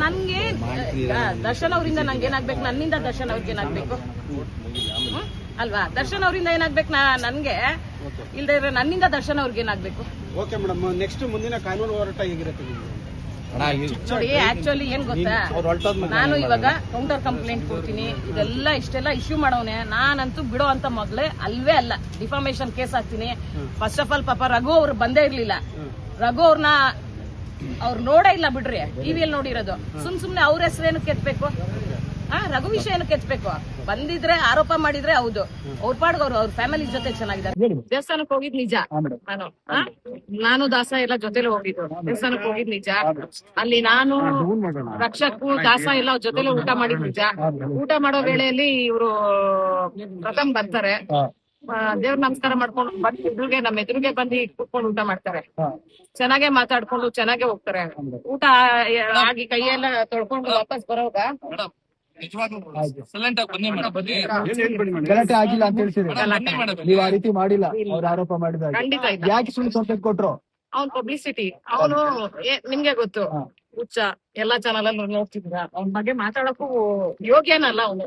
ನನ್ಗೆ ಆ, ದರ್ಶನ್ ಅವರಿಂದ ನಂಗೆ ಏನಾಗ್ಬೇಕು? ನನ್ನಿಂದ ದರ್ಶನ್ ಅವ್ರಿಗೆ ಏನಾಗ್ಬೇಕು? ಅಲ್ವಾ? ದರ್ಶನ್ ಅವರಿಂದ ಏನಾಗ್ಬೇಕು ನನ್ಗೆ? ಇಲ್ದೇ ಇದ್ರೆ ನನ್ನಿಂದ ದರ್ಶನ್ ಅವ್ರಿಗೆ ಏನಾಗ್ಬೇಕು? ಓಕೆ ಮೇಡಮ್ ನೆಕ್ಸ್ಟ್ ಮುಂದಿನ ಕಾನೂನು ಹೋರಾಟ ಹೇಗಿರುತ್ತೆ ನೋಡಿ ಆಕ್ಚುಲಿ ಏನ್ ಗೊತ್ತಾ? ನಾನು ಇವಾಗ ಕೌಂಟರ್ ಕಂಪ್ಲೇಂಟ್ ಕೊಡ್ತೀನಿ. ಇದೆಲ್ಲ ಇಷ್ಟೆಲ್ಲ ಇಶ್ಯೂ ಮಾಡೋನೆ ನಾನಂತೂ ಬಿಡೋ ಅಂತ ಮೊದ್ಲೇ ಅಲ್ವೇ ಅಲ್ಲ. ಡಿಫಾಮೇಶನ್ ಕೇಸ್ ಹಾಕ್ತೀನಿ. ಫಸ್ಟ್ ಆಫ್ ಆಲ್ ಪಾಪ ರಘು ಅವ್ರು ಬಂದೇ ಇರ್ಲಿಲ್ಲ. ರಘು ಅವ್ರನ್ನ ಅವ್ರು ನೋಡೇ ಇಲ್ಲ ಬಿಡ್ರಿ. ಟಿವಿಯಲ್ಲಿ ನೋಡಿರೋದು. ಸುಮ್ ಸುಮ್ನೆ ಅವ್ರ ಹೆಸರೇನು ಕೆತ್ಬೇಕು? ಆ ರಘು ವಿಷಯ ಕೆಚ್ಚಬೇಕು ಬಂದಿದ್ರೆ ಆರೋಪ ಮಾಡಿದ್ರೆ ಹೌದು. ಅವ್ರ ಪಾಡ್ಗೆ ಅವ್ರು ಅವ್ರ ಫ್ಯಾಮಿಲಿ ಜೊತೆ ಚೆನ್ನಾಗಿದ್ದಾರೆ. ದೇವಸ್ಥಾನಕ್ಕೆ ಹೋಗಿದ್ ನಿಜ. ನಾನು. ಆ? ನಾನು ದಾಸ ಎಲ್ಲ ಜೊತೆಲೆ ಹೋಗಿದ್ದು. ದೇವಸ್ಥಾನಕ್ ಹೋಗಿದ್ ನಿಜ. ಅಲ್ಲಿ ನಾನು ರಕ್ಷಕು ದಾಸ ಎಲ್ಲ ಅವ್ರ ಜೊತೆಲೆ ಊಟ ಮಾಡಿದ್ ನಿಜ. ಊಟ ಮಾಡೋ ವೇಳೆಯಲ್ಲಿ ಇವರು ಪ್ರಥಮ್ ಬರ್ತಾರೆ. ದೇವ್ರ ನಮಸ್ಕಾರ ಮಾಡ್ಕೊಂಡು ಬಂದ್ ಎದುರುಗೆ ನಮ್ಮ ಎದುರುಗೆ ಬಂದು ಕುತ್ಕೊಂಡು ಊಟ ಮಾಡ್ತಾರೆ. ಚೆನ್ನಾಗೆ ಮಾತಾಡ್ಕೊಂಡು ಚೆನ್ನಾಗೆ ಹೋಗ್ತಾರೆ. ಊಟ ಆಗಿ ಕೈಯೆಲ್ಲ ತೊಳ್ಕೊಂಡು ವಾಪಸ್ ಬರೋವಾಗ ಸೈಲೆಂಟ್ ಆಗಿ ಬನ್ನಿ ಮೇಡಮ್ ಬನ್ನಿ. ಗಲಾಟೆ ಆಗಿಲ್ಲ ಅಂತ ಹೇಳ್ತೀರಿ. ಗಲಾಟೆ. ನೀವು ಆ ರೀತಿ ಮಾಡಿಲ್ಲ. ಅವ್ರ ಆರೋಪ ಮಾಡಿದಾಗ ಖಂಡಿತ ಇಲ್ಲ ಯಾಕೆ ಸುಳ್ಳು ಸಂತೇತ್ ಕೊಟ್ರು? ಅವ್ನ್ ಪಬ್ಲಿಸಿಟಿ ಅವನು ನಿಮ್ಗೆ ಗೊತ್ತು. ಹುಚ್ಚ. ಎಲ್ಲಾ ಚಾನಲ್ ಅಲ್ಲಿ ನೋಡ್ತಿದ್ರ ಅವನ್ ಬಗ್ಗೆ ಮಾತಾಡಕ್ಕೂ ಯೋಗ್ಯನಲ್ಲ ಅವನು.